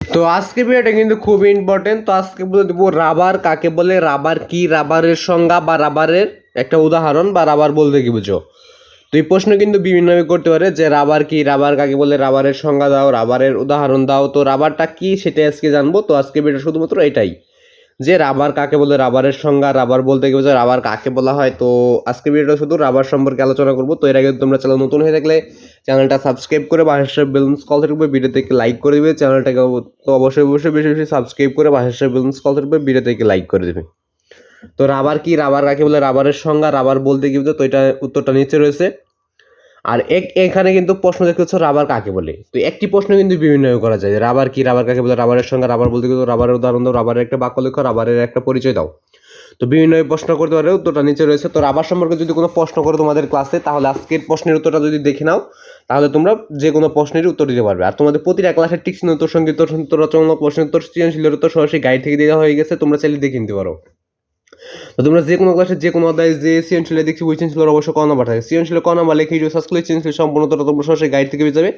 তো আজকে ভিডিওটা কিন্তু খুব ইম্পর্টেন্ট তো আজকে বলে দেবো রাবার, কাকে বলে রাবার কি? রাবারের সংজ্ঞা বা রাবারের একটা উদাহরণ বা রাবার বলতে কি বুঝো? তো এই প্রশ্ন কিন্তু বিভিন্নভাবে করতে পারে যে রাবার কি? রাবার কাকে বলে? রাবারের সংজ্ঞা দাও, রাবারের উদাহরণ দাও। তো রাবারটা কি? সেটাই আজকে জানব। তো আজকে ভিডিও শুধুমাত্র এটাই। যে রাবার কাকে বলে, রাবারের সংজ্ঞা, রাবার বলতে বোঝায়? রাবার কাকে বলা হয়? তো আজকে ভিডিওটা শুধু রাবার সম্পর্কে আলোচনা করব। তো এর আগে তোমরা চ্যানেল নতুন হয়ে থাকলে চ্যানেলটা সাবস্ক্রাইব করে বাহেশ্বর বেলুন্স কল থাকবে ভিডিও থেকে লাইক করে দিবে। চ্যানেলটাকে তো অবশ্যই অবশ্যই বেশি বেশি সাবস্ক্রাইব করে বাহেশ্বর বেলুন্স কল থাকবে ভিডিও থেকে লাইক করে দেবে। তো রাবার কি? রাবার কাকে বলে? রাবারের সংজ্ঞা, রাবার বলতে বোঝায়? তো এটা উত্তরটা নিচে রয়েছে। আর এক, এখানে কিন্তু প্রশ্ন দেখতে হচ্ছে রাবার কাকে বলে? তো একটি প্রশ্ন কিন্তু বিভিন্ন করা যায় রাবার কি রাবার কাকে বলে? রাবারের সঙ্গে রাবার বলতে গেলে রাবারের উদাহরণ দাও রাবারের একটা বাক্য লেখো রাবারের একটা পরিচয় দাও। তো বিভিন্ন প্রশ্ন করতে পারে, উত্তরটা নিচে রয়েছে। তো রাবার সম্পর্কে যদি কোনো প্রশ্ন করো তোমাদের ক্লাসে তাহলে আজকের প্রশ্নের উত্তরটা যদি দেখে নাও, তাহলে তোমরা যে কোনো প্রশ্নের উত্তর দিতে পারবে। আর তোমাদের প্রতিটা ক্লাসের টিক্স উত্তর সংগীত উত্তর রচনামূলক প্রশ্নের উত্তর সৃজনশীলের উত্তর সরাসরি গাইড থেকে দেওয়া হয়ে গেছে তোমরা চাইলে দেখে নিতে পারো তো তোমরা যে কোনো ক্লাসে যে কোনো অধ্যায় যে সৃজনশীলে দেখছি, ওই সৃজনশীলের অবশ্যই ক নাম্বার থাকে সৃজনশীলে ক নাম্বার লেখে ইউটিউব সার্চ করলে সম্পূর্ণ তোমরা সরাসরি গাইড থেকে পেয়ে যাবে।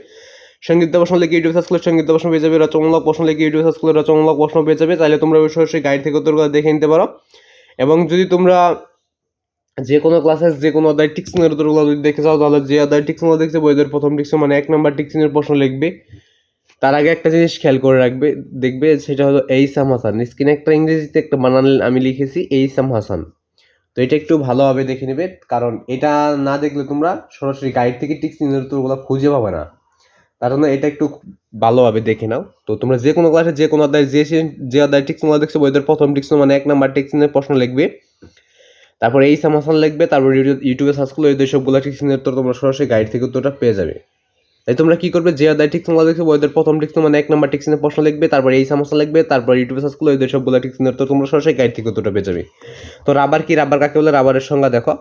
সংগীত প্রশ্ন লিখে ইউটিউব করলে সংগীত প্রশ্ন পেয়ে যাবে রচনামূলক প্রশ্ন লিখে ইউটিউব সার্চ করলে রচনামূলক প্রশ্ন পেয়ে যাবে। তাহলে তোমরা ওই সরাসরি গাইড থেকে উত্তরগুলো দেখে নিতে পারো। এবং যদি তোমরা যে কোনো ক্লাসের যে কোনো অধ্যায় টিক্সিংয়ের উত্তরগুলো যদি দেখে যাও তাহলে যে অধ্যায় টিক্সিংগুলো দেখছে বইদের প্রথম টিক্সিং মানে এক নম্বর টিক্সিংয়ের প্রশ্ন লিখবে। তার আগে একটা জিনিস খেয়াল করে রাখবে, দেখবে সেটা হলো এইসাম হাসান। স্ক্রিনে একটা ইংরেজিতে একটা বানান আমি লিখেছি, এইসাম হাসান। তো এটা একটু ভালোভাবে দেখে নেবে, কারণ এটা না দেখলে তোমরা সরাসরি গাইড থেকে টিক্সিংয়ের উত্তরগুলো খুঁজে পাবে না। তার জন্য এটা একটু ভালোভাবে দেখে নাও। তো তোমরা যে কোনো ক্লাসে যে কোনো অধ্যায়, যে যে অধ্যায় টিক্সিংগুলো দেখছ বইদের প্রথম টিক্সিং মানে এক নাম্বার টিক্সিংয়ের প্রশ্ন লিখবে। তারপর এই সামাসান লিখবে, তারপর ইউটিউব- সার্চ করলে এই সবগুলো উত্তর তোমরা সরাসরি গাইড থেকে উত্তরটা পেয়ে যাবে। তাই তোমরা কি করবে? যে অধ্যায় টিক্সিংগুলো দেখছ, ওদের প্রথম টিক্সিং মানে এক নাম্বার টিক্সিংয়ের প্রশ্ন লিখবে, তারপর এই সামাসান লিখবে, তারপর ইউটিউবে সার্চ করলে এই সবগুলো টিক্সিংয়ের উত্তর তোমরা সরাসরি গাইড থেকে উত্তরটা পেয়ে যাবে। তো রাবার কি? রাবার কাকে বলে? রাবারের সংজ্ঞা দেখো।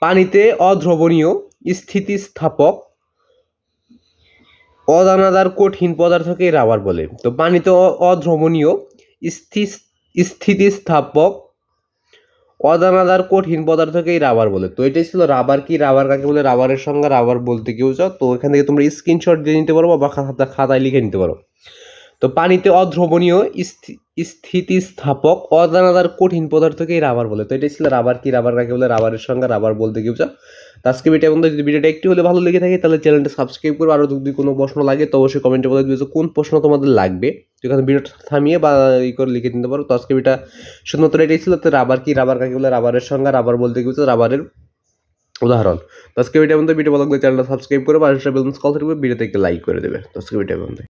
পানিতে অদ্রবণীয় স্থিতিস্থাপক অদানাদার কঠিন পদার্থকে রাবার বলে। তো পানিতে অদ্রবণীয় স্থিতিস্থাপক অদানাদার কঠিন পদার্থকেই রাবার বলে। তো এটাই ছিল রাবার কি রাবার কাকে বলে? রাবারের সঙ্গে রাবার বলতে কেউ চাও তো এখান থেকে তোমরা স্ক্রিনশট দিয়ে নিতে পারো বা খাতা খাতায় লিখে নিতে পারো। তো পানিতে অদ্রবণীয় স্থিতিস্থাপক অদানাদার কঠিন পদার্থকেই রাবার বলে। তো এটাই ছিল রাবার কি, রাবার কাকে বলে? রাবারের সঙ্গে রাবার বলতে কেউ চাও তো আজকে ভিডিও বন্ধু যদি ভিডিওটা একটু হলে ভালো লেগে থাকে, তাহলে চ্যানেলটা সাবস্ক্রাইব করো। আরও যদি কোনো প্রশ্ন লাগে, তো অবশ্যই কমেন্টে বলে দিবে কোন প্রশ্ন তোমাদের লাগবে। যেখানে ভিডিওটা থামিয়ে বা ই করে লিখে দিতে পারো। তো আজকে ভিডিওটা শুধুমাত্র এটাই ছিল। তো রাবার কি, রাবার কাকে বলে? রাবারের সঙ্গে রাবার বলতে কেউ চাও রাবারের উদাহরণ। তো আজকে ভিডিও বন্ধু ভিডিও ভালো লাগলে চ্যানেলটা সাবস্ক্রাইব করে। পাশে বেলুন্স কল থাকবে ভিডিও থেকে লাইক করে দেবে। তো আজকে ভিডিও বন্ধু